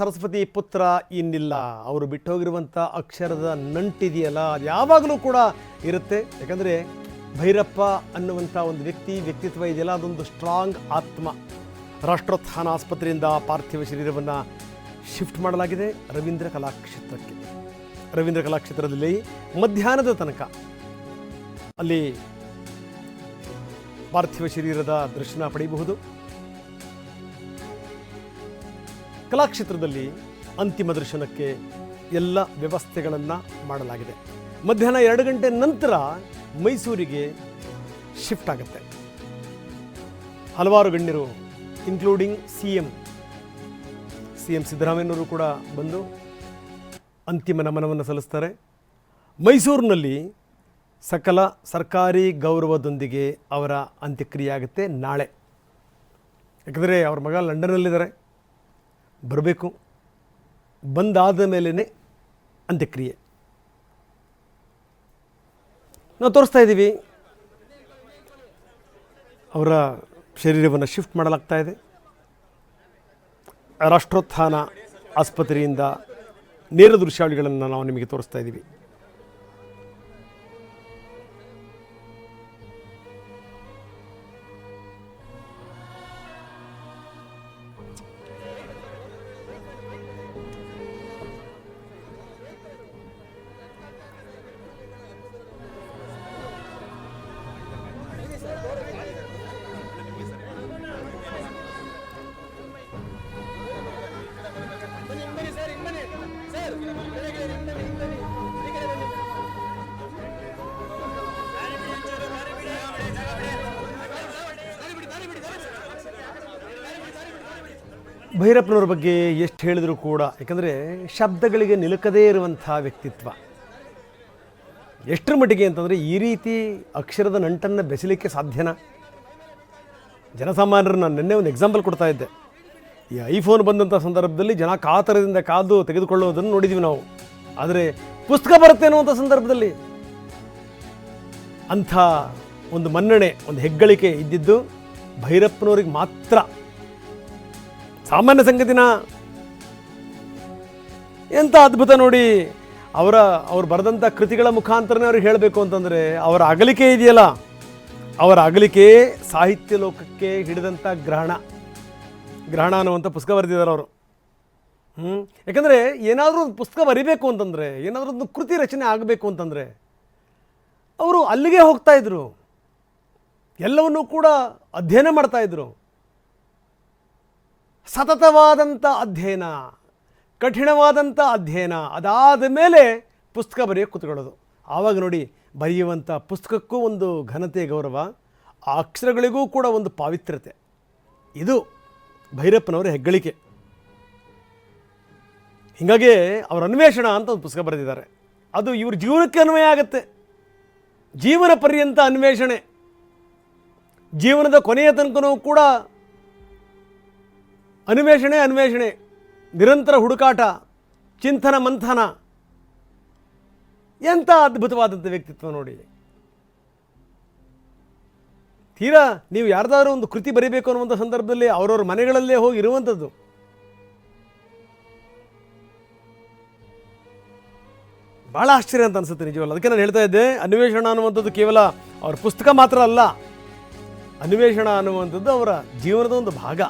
ಸರಸ್ವತಿ ಪುತ್ರ ಇನ್ನಿಲ್ಲ. ಅವರು ಬಿಟ್ಟು ಹೋಗಿರುವಂಥ ಅಕ್ಷರದ ನಂಟಿದೆಯಲ್ಲ, ಅದು ಯಾವಾಗಲೂ ಕೂಡ ಇರುತ್ತೆ. ಯಾಕಂದರೆ ಭೈರಪ್ಪ ಅನ್ನುವಂಥ ಒಂದು ವ್ಯಕ್ತಿ, ವ್ಯಕ್ತಿತ್ವ ಇದೆಯಲ್ಲ, ಅದೊಂದು ಸ್ಟ್ರಾಂಗ್ ಆತ್ಮ. ರಾಷ್ಟ್ರೋತ್ಥಾನ ಆಸ್ಪತ್ರೆಯಿಂದ ಪಾರ್ಥಿವ ಶರೀರವನ್ನು ಶಿಫ್ಟ್ ಮಾಡಲಾಗಿದೆ ರವೀಂದ್ರ ಕಲಾಕ್ಷೇತ್ರಕ್ಕೆ. ರವೀಂದ್ರ ಕಲಾಕ್ಷೇತ್ರದಲ್ಲಿ ಮಧ್ಯಾಹ್ನದ ತನಕ ಅಲ್ಲಿ ಪಾರ್ಥಿವ ಶರೀರದ ದರ್ಶನ ಪಡೆಯಬಹುದು. ಕಲಾಕ್ಷೇತ್ರದಲ್ಲಿ ಅಂತಿಮ ದರ್ಶನಕ್ಕೆ ಎಲ್ಲ ವ್ಯವಸ್ಥೆಗಳನ್ನು ಮಾಡಲಾಗಿದೆ. ಮಧ್ಯಾಹ್ನ ಎರಡು ಗಂಟೆ ನಂತರ ಮೈಸೂರಿಗೆ ಶಿಫ್ಟ್ ಆಗುತ್ತೆ. ಹಲವಾರು ಗಣ್ಯರು including C M C M ಸಿದ್ದರಾಮಯ್ಯನವರು ಕೂಡ ಬಂದು ಅಂತಿಮ ನಮನವನ್ನು ಸಲ್ಲಿಸ್ತಾರೆ. ಮೈಸೂರಿನಲ್ಲಿ ಸಕಲ ಸರ್ಕಾರಿ ಗೌರವದೊಂದಿಗೆ ಅವರ ಅಂತ್ಯಕ್ರಿಯೆ ಆಗುತ್ತೆ ನಾಳೆ. ಯಾಕಂದರೆ ಅವ್ರ ಮಗ ಲಂಡನ್ನಲ್ಲಿದ್ದಾರೆ ಬರಬೇಕು. ಬಂದಾದ ಮೇಲೇ ಅಂತ್ಯಕ್ರಿಯೆ. ನಾವು ತೋರಿಸ್ತಾ ಇದ್ದೀವಿ. ಅವರ ಶರೀರವನ್ನು ಶಿಫ್ಟ್ ಮಾಡಲಾಗ್ತಾ ಇದೆ. ರಾಷ್ಟ್ರೋತ್ಥಾನ ಆಸ್ಪತ್ರೆಯಿಂದ ನೇರ ದೃಶ್ಯಾವಳಿಗಳನ್ನು ನಾವು ನಿಮಗೆ ತೋರಿಸ್ತಾ ಇದ್ದೀವಿ. ಭೈರಪ್ಪನವ್ರ ಬಗ್ಗೆ ಎಷ್ಟು ಹೇಳಿದರೂ ಕೂಡ, ಯಾಕಂದರೆ ಶಬ್ದಗಳಿಗೆ ನಿಲುಕದೇ ಇರುವಂಥ ವ್ಯಕ್ತಿತ್ವ. ಎಷ್ಟರ ಮಟ್ಟಿಗೆ ಅಂತಂದರೆ ಈ ರೀತಿ ಅಕ್ಷರದ ನಂಟನ್ನು ಬೆಸಲಿಕ್ಕೆ ಸಾಧ್ಯನಾ? ಜನಸಾಮಾನ್ಯರು ನಾನು ನಿನ್ನೆ ಒಂದು ಎಕ್ಸಾಂಪಲ್ ಕೊಡ್ತಾ ಇದ್ದೆ. ಈ ಐಫೋನ್ ಬಂದಂಥ ಸಂದರ್ಭದಲ್ಲಿ ಜನ ಕಾತರದಿಂದ ಕಾದು ತೆಗೆದುಕೊಳ್ಳೋದನ್ನು ನೋಡಿದ್ದೀವಿ ನಾವು. ಆದರೆ ಪುಸ್ತಕ ಬರುತ್ತೆ ಅನ್ನುವಂಥ ಸಂದರ್ಭದಲ್ಲಿ ಅಂಥ ಒಂದು ಮನ್ನಣೆ, ಒಂದು ಹೆಗ್ಗಳಿಕೆ ಇದ್ದಿದ್ದು ಭೈರಪ್ಪನವ್ರಿಗೆ ಮಾತ್ರ. ಸಾಮಾನ್ಯ ಸಂಗತಿನ? ಎಂಥ ಅದ್ಭುತ ನೋಡಿ ಅವರ, ಅವ್ರು ಬರೆದಂಥ ಕೃತಿಗಳ ಮುಖಾಂತರನೇ ಅವ್ರಿಗೆ ಹೇಳಬೇಕು ಅಂತಂದರೆ, ಅವರ ಅಗಲಿಕೆ ಇದೆಯಲ್ಲ? ಅವರ ಅಗಲಿಕೆ ಸಾಹಿತ್ಯ ಲೋಕಕ್ಕೆ ಹಿಡಿದಂಥ ಗ್ರಹಣ. ಗ್ರಹಣ ಅನ್ನುವಂಥ ಪುಸ್ತಕ ಬರೆದಿದ್ದಾರೆ ಅವರು. ಹ್ಞೂ ಯಾಕಂದರೆ ಏನಾದರೂ ಒಂದು ಪುಸ್ತಕ ಬರಿಬೇಕು ಅಂತಂದರೆ, ಏನಾದರೂ ಒಂದು ಕೃತಿ ರಚನೆ ಆಗಬೇಕು ಅಂತಂದರೆ, ಅವರು ಅಲ್ಲಿಗೆ ಹೋಗ್ತಾ ಇದ್ರು. ಎಲ್ಲವನ್ನೂ ಕೂಡ ಅಧ್ಯಯನ ಮಾಡ್ತಾ ಇದ್ರು. ಸತತವಾದಂಥ ಅಧ್ಯಯನ ಕಠಿಣವಾದಂಥ ಅಧ್ಯಯನ, ಅದಾದ ಮೇಲೆ ಪುಸ್ತಕ ಬರೆಯೋಕ್ಕೆ ಕೂತ್ಕೊಳ್ಳೋದು. ಆವಾಗ ನೋಡಿ ಬರೆಯುವಂಥ ಪುಸ್ತಕಕ್ಕೂ ಒಂದು ಘನತೆ ಗೌರವ, ಆ ಅಕ್ಷರಗಳಿಗೂ ಕೂಡ ಒಂದು ಪಾವಿತ್ರ್ಯತೆ. ಇದು ಭೈರಪ್ಪನವರ ಹೆಗ್ಗಳಿಕೆ. ಹೀಗಾಗಿ ಅವರ ಅನ್ವೇಷಣ ಅಂತ ಒಂದು ಪುಸ್ತಕ ಬರೆದಿದ್ದಾರೆ. ಅದು ಇವ್ರ ಜೀವನಕ್ಕೆ ಅನ್ವಯ ಆಗುತ್ತೆ. ಜೀವನ ಪರ್ಯಂತ ಅನ್ವೇಷಣೆ. ಜೀವನದ ಕೊನೆಯ ತನಕನೂ ಕೂಡ ಅನ್ವೇಷಣೆ ಅನ್ವೇಷಣೆ. ನಿರಂತರ ಹುಡುಕಾಟ, ಚಿಂತನ, ಮಂಥನ. ಎಂಥ ಅದ್ಭುತವಾದಂಥ ವ್ಯಕ್ತಿತ್ವ ನೋಡಿ. ತೀರಾ ನೀವು ಯಾರ್ದಾದ್ರೂ ಒಂದು ಕೃತಿ ಬರೀಬೇಕು ಅನ್ನುವಂಥ ಸಂದರ್ಭದಲ್ಲಿ ಅವರವ್ರ ಮನೆಗಳಲ್ಲೇ ಹೋಗಿ ಇರುವಂಥದ್ದು. ಭಾಳ ಆಶ್ಚರ್ಯ ಅಂತ ಅನಿಸುತ್ತೆ ನಿಜವಲ್ಲ. ಅದಕ್ಕೆ ನಾನು ಹೇಳ್ತಾ ಇದ್ದೆ, ಅನ್ವೇಷಣ ಅನ್ನುವಂಥದ್ದು ಕೇವಲ ಅವ್ರ ಪುಸ್ತಕ ಮಾತ್ರ ಅಲ್ಲ. ಅನ್ವೇಷಣ ಅನ್ನುವಂಥದ್ದು ಅವರ ಜೀವನದ ಒಂದು ಭಾಗ.